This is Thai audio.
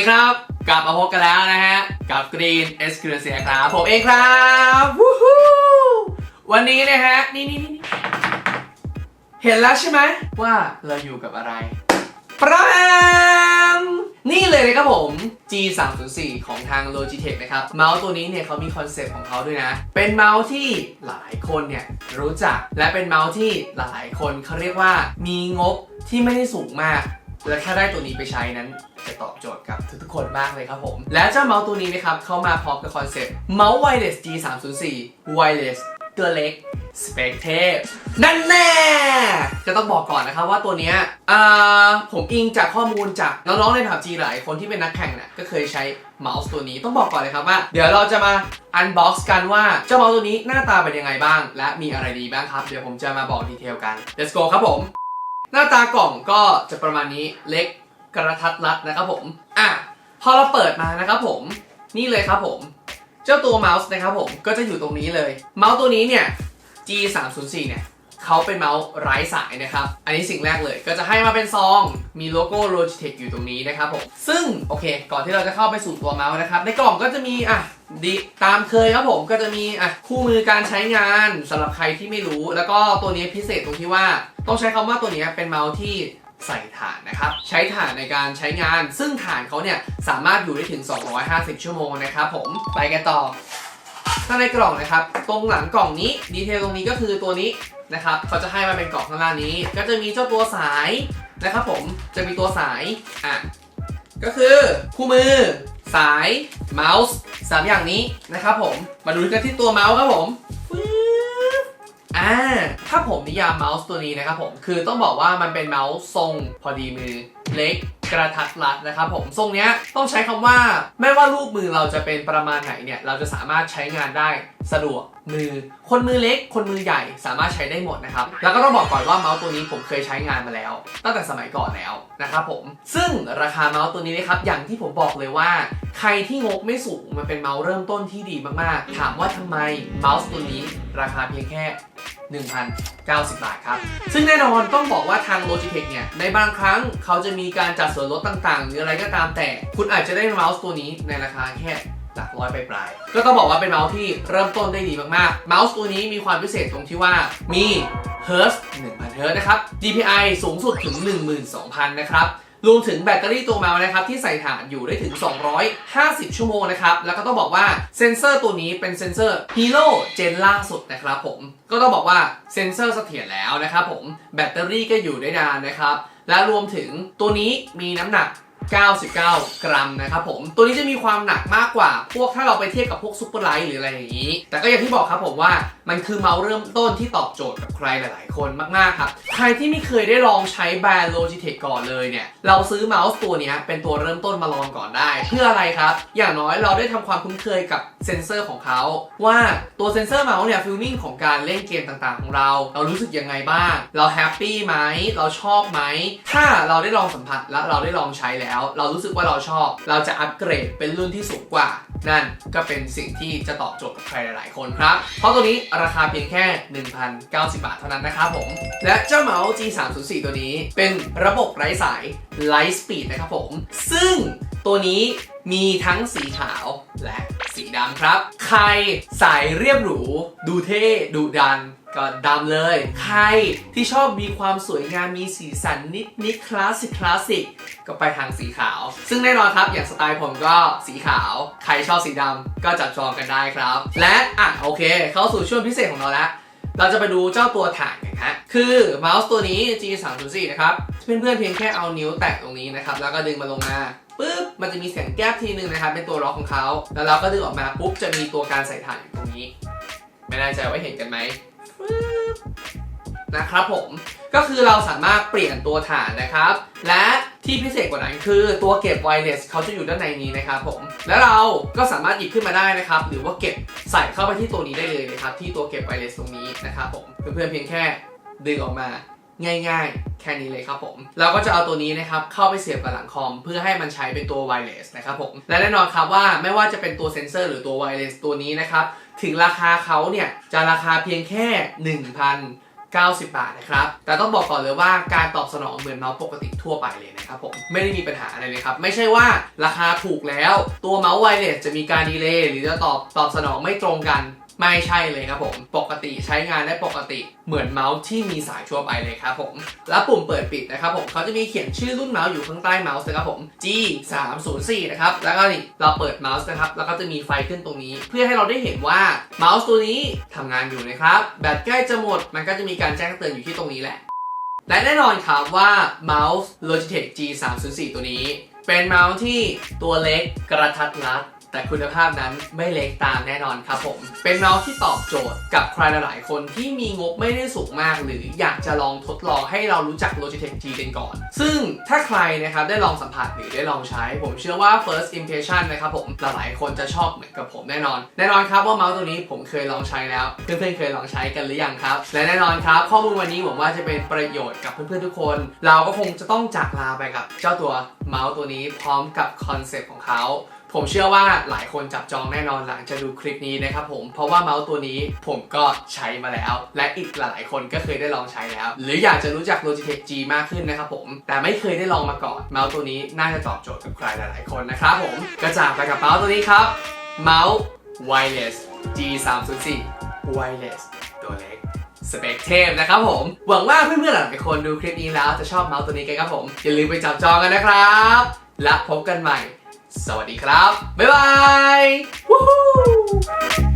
ัสดีครับ กลับมาพบกันแล้วนะฮะ กับ Green e x c l u s i v e ครับผมเองครับวู้ฮู้วันนี้นะฮะ นี่นี่นี่เห็นแล้วใช่ไหมว่าเราอยู่กับอะไรปรามนี่เลยนะครับผม G 3 0 4ของทาง Logitech นะครับ เมาส์ตัวนี้เนี่ยเขามีคอนเซปต์ของเขาด้วยนะ เป็นเมาส์ที่หลายคนเนี่ยรู้จัก และเป็นเมาส์ที่หลายคนเขาเรียกว่ามีงบที่ไม่ได้สูงมาก และถ้าได้ตัวนี้ไปใช้นั้นจะตอบโจทย์กับทุกๆคนมากเลยครับผม และเจ้าเมาส์ตัวนี้นะครับเข้ามาพร้อมกับคอนเซ็ปต์เมาส์ wireless G 3 0 4 wireless ตัวเล็กสเปกเทพนั่นแน่จะต้องบอกก่อนนะครับว่าตัวเนี้ยอ่าผมอิงจากข้อมูลจากน้องๆในผับจีหลายคนที่เป็นนักแข่งเนี่ยก็เคยใช้เมาส์ตัวนี้ต้องบอกก่อนเลยครับว่า เดี๋ยวเราจะมาอันบ็อกซ์กันว่าเจ้าเมาส์ตัวนี้หน้าตาเป็นยังไงบ้าง และมีอะไรดีบ้างครับ เดี๋ยวผมจะมาบอกดีเทลกัน let's go ครับผม หน้าตากล่องก็จะประมาณนี้เล็กกระทัดรัดนะครับผม อะ พอเราเปิดมานะครับผมนี่เลยครับผม เจ้าตัวเมาส์นะครับผมก็จะอยู่ตรงนี้เลย เมาส์ตัวนี้เนี่ย G 3 0 4เนี่ย เขาเป็นเมาส์ไร้สายนะครับ อันนี้สิ่งแรกเลยก็จะให้มาเป็นซอง มีโลโก้ Logitech อยู่ตรงนี้นะครับผม ซึ่งโอเค ก่อนที่เราจะเข้าไปสู่ตัวเมาส์นะครับ ในกล่องก็จะมีอะดีตามเคยครับผมก็จะมีอะคู่มือการใช้งานสำหรับใครที่ไม่รู้ แล้วก็ตัวนี้พิเศษตรงที่ว่า ต้องใช้คำว่าตัวนี้เป็นเมาส์ที่ใส่ถ่านนะครับ ใช้ถ่านในการใช้งาน ซึ่งถ่านเขาเนี่ยสามารถอยู่ได้ถึง 250 ชั่วโมงนะครับผมไปกันต่อ ข้างในกล่องนะครับ ตรงหลังกล่องนี้ดีเทลตรงนี้ก็คือตัวนี้นะครับเขาจะให้มาเป็นกล่องข้างล่างนี้ ก็จะมีเจ้าตัวสายนะครับผมจะมีตัวสายอะก็คือคู่มือ สายเมาส์สามอย่างนี้นะครับผมมาดูกันที่ตัวเมาส์ครับผม อ่าถ้าผมนิยามเมาส์ตัวนี้นะครับผมคือต้องบอกว่ามันเป็นเมาส์ทรงพอดีมือเล็กกระทัดรัดนะครับผมทรงเนี้ยต้องใช้คำว่าไม่ว่ารูปมือเราจะเป็นประมาณไหนเนี่ยเราจะสามารถใช้งานได้สะดวกมือ คนมือเล็ก คนมือใหญ่สามารถใช้ได้หมดนะครับ แล้วก็ต้องบอกก่อนว่าเมาส์ตัวนี้ผมเคยใช้งานมาแล้ว ตั้งแต่สมัยก่อนแล้วนะครับผม ซึ่งราคาเมาส์ตัวนี้นะครับอย่างที่ผมบอกเลยว่า ใครที่งบไม่สูงมันเป็นเมาส์เริ่มต้นที่ดีมากๆ ถามว่าทำไมเมาส์ตัวนี้ ราคาเพียงแค่ 1,090 บาทครับ ซึ่งแน่นอนต้องบอกว่าทาง Logitech เนี่ย ในบางครั้งเขาจะมีการจัดส่วนลดต่างๆ หรืออะไรก็ตามแต่ คุณอาจจะได้เมาส์ตัวนี้ในราคาแค่หลักร้อยปลายๆก็ต้องบอกว่าเป็นเมาส์ที่เริ่มต้นได้ดีมากๆ เมาส์ตัวนี้มีความพิเศษตรงที่ว่ามี Hertz 1000 Hertz นะครับ DPI สูงสุดถึง 12,000 นะครับ รวมถึงแบตเตอรี่ตัวเมาส์นะครับที่ใส่ถานอยู่ได้ถึง 250 ชั่วโมงนะครับ แล้วก็ต้องบอกว่าเซนเซอร์ตัวนี้เป็นเซนเซอร์ Hero เจนล่าสุดนะครับผม ก็ต้องบอกว่าเซนเซอร์เสถียรแล้วนะครับผม แบตเตอรี่ก็อยู่ได้นานนะครับ และรวมถึงตัวนี้มีน้ำหนัก 99 กรัมนะครับผม ตัวนี้จะมีความหนักมากกว่า พวกถ้าเราไปเทียบกับพวกซูเปอร์ไลท์หรืออะไรอย่างนี้ แต่ก็อย่างที่บอกครับผมว่า มันคือเมาส์เริ่มต้นที่ตอบโจทย์กับใครหลาย ๆ คนมาก ๆ ครับ ใครที่ไม่เคยได้ลองใช้แบรนด์ Logitech ก่อนเลยเนี่ย เราซื้อเมาส์ตัวนี้เป็นตัวเริ่มต้นมาลองก่อนได้ เพื่ออะไรครับ อย่างน้อยเราได้ทำความคุ้นเคยกับเซนเซอร์ของเขา ว่าตัวเซนเซอร์เมาส์เนี่ยฟิลลิ่งของการเล่นเกมต่าง ๆ ของเรา เรารู้สึกยังไงบ้าง เราแฮปปี้ไหมเราชอบไหมถ้าเราได้ลองสัมผัสและเราได้ลองใช้แล้ว เรารู้สึกว่าเราชอบ เราจะอัปเกรดเป็นรุ่นที่สูงกว่า นั่นก็เป็นสิ่งที่จะตอบโจทย์กับใครหลาย ๆ คนครับ เพราะตัวนี้ราคาเพียงแค่ 1,090 บาทเท่านั้นนะครับผม และเจ้าเมาส์ G 3 0 4 ตัวนี้เป็นระบบไร้สายไลท์สปีดนะครับผม ซึ่งตัวนี้มีทั้งสีขาวและสีดำครับ ใครสายเรียบหรู ดูเท่ ดูดัน ก็ดำเลย ใครที่ชอบมีความสวยงามมีสีสันนิดนิดคลาสสิกคลาสสิกก็ไปทางสีขาว ซึ่งแน่นอนครับ อย่างสไตล์ผมก็สีขาว ใครชอบสีดำก็จับจองกันได้ครับ และอะโอเค เข้าสู่ช่วงพิเศษของเราแล้วเราจะไปดูเจ้าตัวถ่านกันครับคือเมาส์ตัวนี้ G 3 0 4นะครับ เพื่อนๆเพียงแค่เอานิ้วแตะตรงนี้นะครับ แล้วก็ดึงมาลงมาปุ๊บ มันจะมีเสียงแก๊บทีนึงนะครับ เป็นตัวล็อกของเขา แล้วเราก็ดึงออกมาปุ๊บ จะมีตัวการใส่ถ่านอยู่ตรงนี้ ไม่แน่ใจว่าเห็นกันไหม นะครับผมก็คือเราสามารถเปลี่ยนตัวฐานนะครับ และที่พิเศษกว่านั้นคือตัวเก็บไวเลสเขาจะอยู่ด้านในนี้นะครับผมแล้วเราก็สามารถหยิบขึ้นมาได้นะครับ หรือว่าเก็บใส่เข้าไปที่ตัวนี้ได้เลยนะครับ ที่ตัวเก็บไวเลสตรงนี้นะครับผมเพื่อนๆเพียงแค่ดึงออกมา ง่าย ๆ แค่นี้เลยครับผมเราก็จะเอาตัวนี้นะครับเข้าไปเสียบกับหลังคอม เพื่อให้มันใช้เป็นตัวไวเลสนะครับผมและแน่นอนครับว่าไม่ว่าจะเป็นตัวเซนเซอร์หรือตัวไวเลสตัวนี้นะครับถึงราคาเขาเนี่ยจะราคาเพียงแค่90 บาทนะครับ แต่ต้องบอกก่อนเลยว่าการตอบสนองเหมือนเมาส์ปกติทั่วไปเลยนะครับผม ไม่ได้มีปัญหาอะไรเลยครับ ไม่ใช่ว่าราคาถูกแล้ว ตัวเมาส์ไวเลสจะมีการดีเลย์หรือจะตอบตอบสนองไม่ตรงกัน ไม่ใช่เลยครับผม ปกติใช้งานได้ปกติเหมือนเมาส์ที่มีสายทั่วไปเลยครับผม แล้วปุ่มเปิดปิดนะครับผมเขาจะมีเขียนชื่อรุ่นเมาส์อยู่ข้างใต้เมาส์นะครับผม G 3 0 4นะครับ แล้วก็นี่เราเปิดเมาส์นะครับ แล้วก็จะมีไฟขึ้นตรงนี้ เพื่อให้เราได้เห็นว่าเมาส์ตัวนี้ทำงานอยู่นะครับ แบตใกล้จะหมด มันก็จะมีการแจ้งเตือนอยู่ที่ตรงนี้แหละ และแน่นอนครับว่าเมาส์ Logitech G 3 0 4ตัวนี้ เป็นเมาส์ที่ตัวเล็กกระทัดรัด แต่คุณภาพนั้นไม่เล็กตามแน่นอนครับผม เป็นเมาส์ที่ตอบโจทย์กับใครหลายๆคนที่มีงบไม่ได้สูงมาก หรืออยากจะลองทดลองให้เรารู้จัก Logitech G กันก่อน ซึ่งถ้าใครนะครับได้ลองสัมผัสหรือได้ลองใช้ ผมเชื่อว่า first impression นะครับผมหลายๆคนจะชอบเหมือนกับผมแน่นอน แน่นอนครับว่าเมาส์ตัวนี้ผมเคยลองใช้แล้ว เพื่อนๆเคยลองใช้กันหรือยังครับ และแน่นอนครับ ข้อมูลวันนี้ผมว่าจะเป็นประโยชน์กับเพื่อนๆทุกคน เราก็คงจะต้องจากลาไปกับ เจ้าตัวเมาส์ตัวนี้พร้อมกับคอนเซปต์ของเขา ผมเชื่อว่าหลายคนจับจองแน่นอนหลังจะดูคลิปนี้นะครับผมเพราะว่าเมาส์ตัวนี้ผมก็ใช้มาแล้ว และอีกหลายคนก็เคยได้ลองใช้แล้ว หรืออยากจะรู้จัก Logitech G มากขึ้นนะครับผม แต่ไม่เคยได้ลองมาก่อน เมาส์ตัวนี้น่าจะตอบโจทย์กับใครหลาย ๆ คนนะครับผมก็จากไปกับเมาส์ตัวนี้ครับ เมาส์ Wireless G 3 0 4 Wireless ตัวเล็กสเปคเทพนะครับผม หวังว่าเพื่อนๆหลายคนดูคลิปนี้แล้วจะชอบเมาส์ตัวนี้กันครับผม อย่าลืมไปจับจองกันนะครับ และพบกันใหม่ สวัสดีครับ บ๊ายบาย